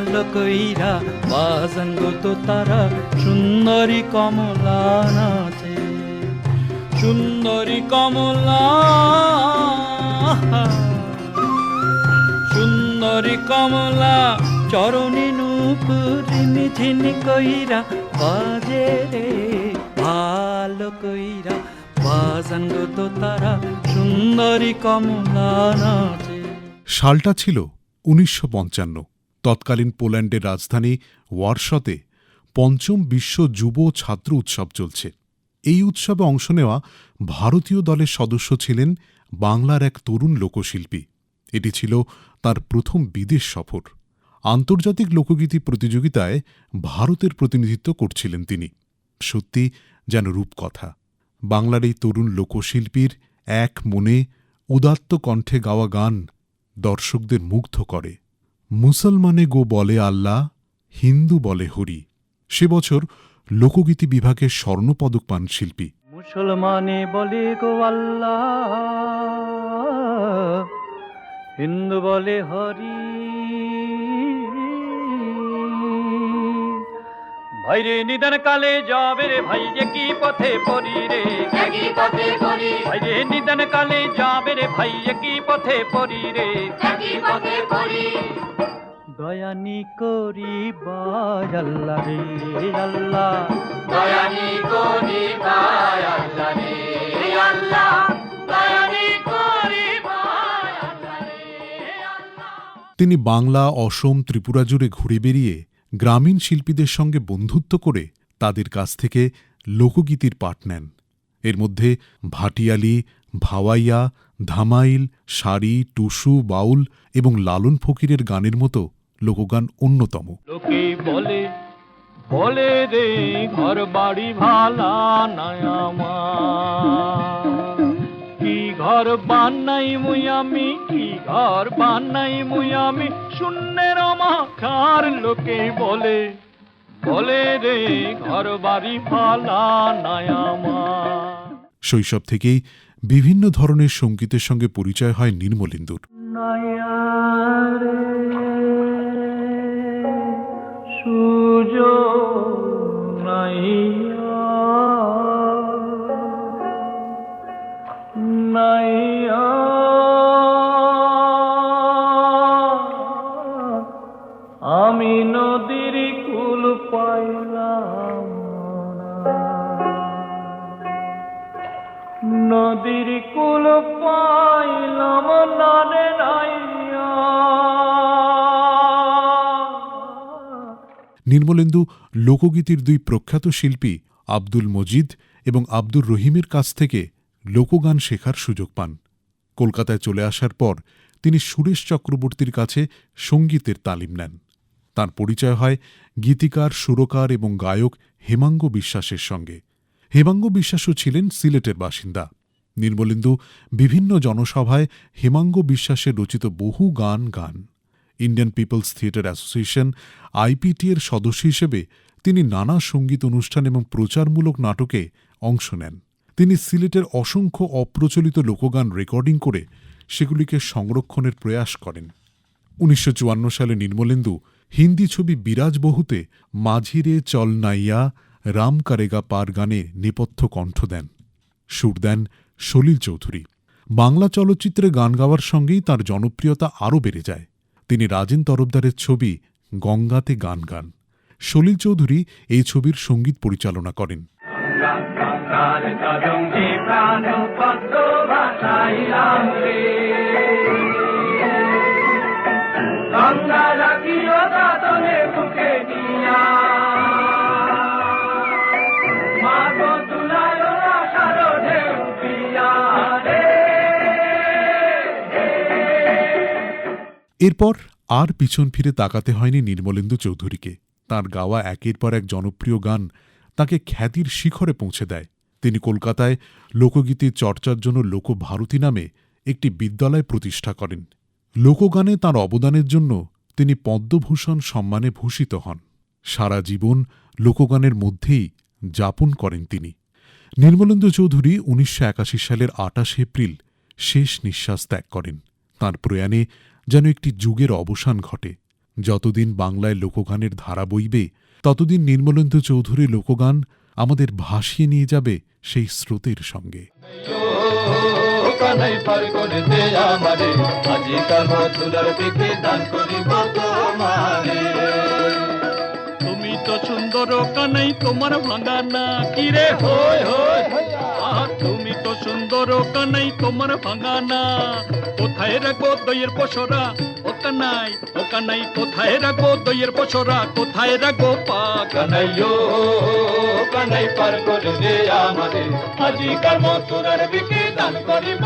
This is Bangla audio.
ভালো কইরা বাজাঙ্গ তো তারা, সুন্দরী কমলা নাচে। সুন্দরী কমলা সুন্দরী কমলা, চরণী নুপুরিনি ঝিনি কইরা, বাজে রে ভালো কইরা। বাজাঙ্গ তো তারা, সুন্দরী কমলা নাচে। সালটা ছিল উনিশশো পঞ্চান্ন। তৎকালীন পোল্যান্ডের রাজধানী ওয়ারশতে পঞ্চম বিশ্ব যুব ছাত্র উৎসব চলছে। এই উৎসবে অংশ নেওয়া ভারতীয় দলের সদস্য ছিলেন বাংলার এক তরুণ লোকশিল্পী। এটি ছিল তার প্রথম বিদেশ সফর। আন্তর্জাতিক লোকগীতি প্রতিযোগিতায় ভারতের প্রতিনিধিত্ব করছিলেন তিনি। সত্যি যেন রূপকথা। বাংলার এই তরুণ লোকশিল্পীর এক মনে উদাত্ত কণ্ঠে গাওয়া গান দর্শকদের মুগ্ধ করে। মুসলমানে গো বলে আল্লাহ হিন্দু বলে হরি। সে বছর লোকগীতি বিভাগের স্বর্ণপদক পান শিল্পী। মুসলমানে বলে গো আল্লাহ হিন্দু বলে হরি। ভাইরে নিদান কালে যাবে রে ভাই কি পথে পরি রে? একই পথে পড়ি? ভাইরে নিদান কালে যাবে রে ভাই কি পথে পরি রে? একই দয়ানি করি আল্লাহ রে আল্লাহ। দয়ানি করি আল্লাহ রে আল্লাহ। দয়ানি করি আল্লাহ রে আল্লাহ। তিনি বাংলা অসম ত্রিপুরা জুড়ে ঘুরে বেরিয়ে গ্রামীণ শিল্পীদের সঙ্গে বন্ধুত্ব করে তাদের কাছ থেকে লোকগীতির পাঠ নেন। এর মধ্যে ভাটিয়ালি ভাওয়াইয়া ধামাইল শাড়ি টুসু বাউল এবং লালন ফকিরের গানের মতো লোকগান অন্যতম। লোকে বলে বলে রে ঘর বাড়ি ভালা নাই কি ঘর বানাই মুই আমি কি ঘর বানাই মুই আমি? শূন্যের মাখার লোকে বলে বলে রে ঘর বাড়ি ভালা নাই আমার। শৈশব থেকেই বিভিন্ন ধরনের সঙ্গীতের সঙ্গে পরিচয় হয় নির্মলেন্দুর। নয়ারে নদীর কুল পাইলাম না রে নাইয়া। নির্মলেন্দু লোকগীতির দুই প্রখ্যাত শিল্পী আব্দুল মজিদ এবং আব্দুর রহিমের কাছ থেকে লোকগান শেখার সুযোগ পান। কলকাতায় চলে আসার পর তিনি সুরেশ চক্রবর্তীর কাছে সঙ্গীতের তালিম নেন। তার পরিচয় হয় গীতিকার, সুরকার এবং গায়ক হেমাঙ্গ বিশ্বাসের সঙ্গে। হেমাঙ্গ বিশ্বাসও ছিলেন সিলেটের বাসিন্দা। নির্মলেন্দু বিভিন্ন জনসভায় হেমাঙ্গ বিশ্বাসের রচিত বহু গান গান। Indian Peoples Theatre Association IPT এর সদস্য হিসেবে তিনি নানা সংগীত অনুষ্ঠান এবং প্রচারমূলক নাটকে অংশ নেন। তিনি সিলেটের অসংখ্য অপ্রচলিত লোকগান রেকর্ডিং করে সেগুলিকে সংরক্ষণের প্রয়াস করেন। উনিশশো চুয়ান্ন সালে নির্মলেন্দু হিন্দি ছবি বিরাজ বহুতে মাঝিরে চল নাইয়া রাম কারেগা পার গানে নেপথ্য কণ্ঠ দেন। সুর দেন সলিল চৌধুরী। বাংলা চলচ্চিত্রে গান গাওয়ার সঙ্গেই তার জনপ্রিয়তা আরও বেড়ে যায়। তিনি রাজেন তরফদারের ছবি গঙ্গাতে গান গান। সলিল চৌধুরী এই ছবির সংগীত পরিচালনা করেন। গঙ্গা এরপর আর পিছন ফিরে তাকাতে হয়নি নির্মলেন্দু চৌধুরীকে। তার গাওয়া একের পর এক জনপ্রিয় গান তাকে খ্যাতির শিখরে পৌঁছে দেয়। তিনি কলকাতায় লোকগীতির চর্চার জন্য লোকভারতী নামে একটি বিদ্যালয় প্রতিষ্ঠা করেন। লোকগানে তার অবদানের জন্য তিনি পদ্মভূষণ সম্মানে ভূষিত হন। সারা জীবন লোকগানের মধ্যেই যাপন করেন তিনি। নির্মলেন্দু চৌধুরী উনিশশো একাশি সালের আটাশ এপ্রিল শেষ নিঃশ্বাস ত্যাগ করেন। তাঁর প্রয়াণে যেন একটি যুগের অবসান ঘটে। যতদিন বাংলায় লোকগানের ধারা বইবে ততদিন নির্মলেন্দু চৌধুরী লোকগান আমাদের ভাসিয়ে নিয়ে যাবে সেই স্রোতের সঙ্গে। তুমি তো সুন্দর কানাই তোমার ভাঙা না কিরে হয় হয় নাই কানাই, তোমার ভাঙানা কোথায় রাখো দইয়ের পশরা ও কানাই ও কানাই কোথায় রাখো দইয়ের পশরা কোথায় রাখব কানাই ও কানাই পার করে দে আমারে আজিকার মথুরার বিকে দান করিব